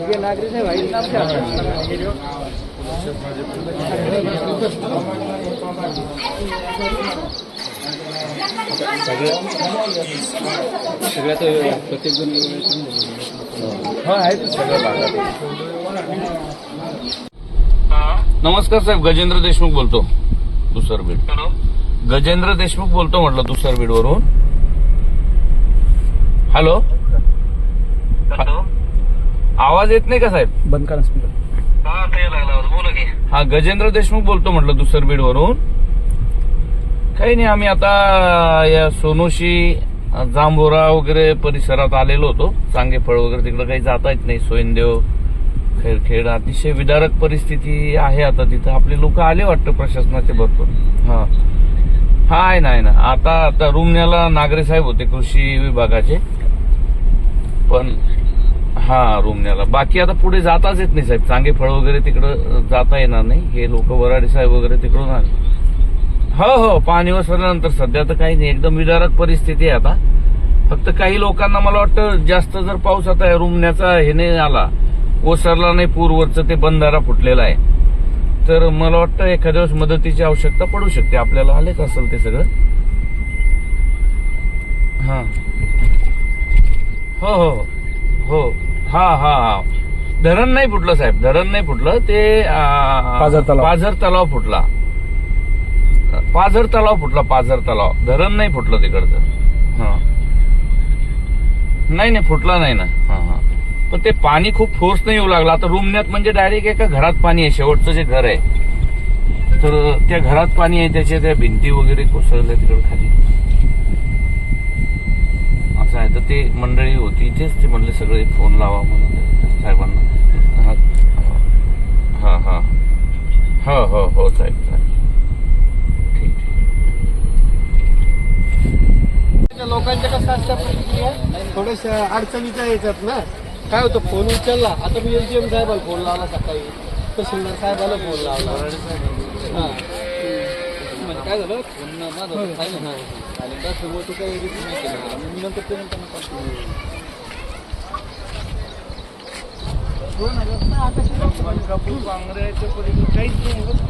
ये नागरिक है भाई है? सगळ्यात प्रत्येक जण हा? आहे सगळं भागात नमस्कार साहेब गजेंद्र देशमुख बोलतो. दुसरबीड गजेंद्र देशमुख बोलतो म्हटलं दुसरबीड वरून हॅलो. आवाज येत नाही का साहेब? बंद करा स्पीकर हा गजेंद्र देशमुख बोलतो म्हटलं दुसरबीड वरून काही नाही आम्ही आता या सोनोशी जांभोरा वगैरे परिसरात आलेलो होतो. चांगेफळ वगैरे तिकडे काही जाता येत नाही. सोयनदेव खेळखेड अतिशय विदारक परिस्थिती आहे आता तिथं. आपले लोक आले वाटतं प्रशासनाचे भरपूर. हा. हा आहे ना आहे ना. आता आता रुमण्याला नागरे साहेब होते कृषी विभागाचे. पण हा रुमण्याला बाकी आता पुढे जाताच येत नाही साहेब. चांगे फळ वगैरे तिकडं जाता येणार नाही. हे लोक वराडे साहेब वगैरे तिकडून आले. हो हो पाणी वसरल्यानंतर सध्या तर काही नाही. एकदम विदारक परिस्थिती आहे आता. फक्त काही लोकांना मला वाटतं जास्त जर पाऊस आता रुमण्याचा हे नाही आला ओसरला नाही पूरवरचं ते बंधारा फुटलेला आहे. तर मला वाटतं एखाद्या वेळेस मदतीची आवश्यकता पडू शकते. आपल्याला आलेच असेल ते सगळं. हा हो हो. हो. हो. हा हा हा. धरण नाही फुटलं साहेब. धरण नाही फुटलं. ते आ, पाझर तलाव. पाझर तलाव फुटला. पाझर तलाव फुटला पाझर तलाव. धरण नाही फुटलं तिकडचं. हा. नाही नाही फुटला नाही ना. हा हा. पण ते पाणी खूप फोर्स नाही येऊ लागला. आता रुमण्यात म्हणजे डायरेक्ट एका घरात पाणी आहे. शेवटचं जे घर आहे. तर त्या घरात पाणी आहे त्याच्या त्या भिंती वगैरे कोसळल्या तिकडे खाली. ते मंडळी होती इथेच ते म्हणले सगळे फोन लावा म्हणून. साहेबांना. हा हा हा. हो हो हो साहेब साहेब. ठीक लोकांच्या कसं असतं प्रतिक्रिया? थोड्याशा अडचणीच्या याच्यात ना. काय होतं फोन उचलला. आता मी एलजीएम साहेबाला फोन लावला सकाळी. तहसीलदार साहेबाला फोन लावला. हां. म्हणजे काय झालं? फोन सायलेंट आहे सायलेंट असल्यामुळे तो काही रिसीव्ह नाही केला मी नंतर ते नंतर काँग्रेसच्या पलीकडे काहीच नाही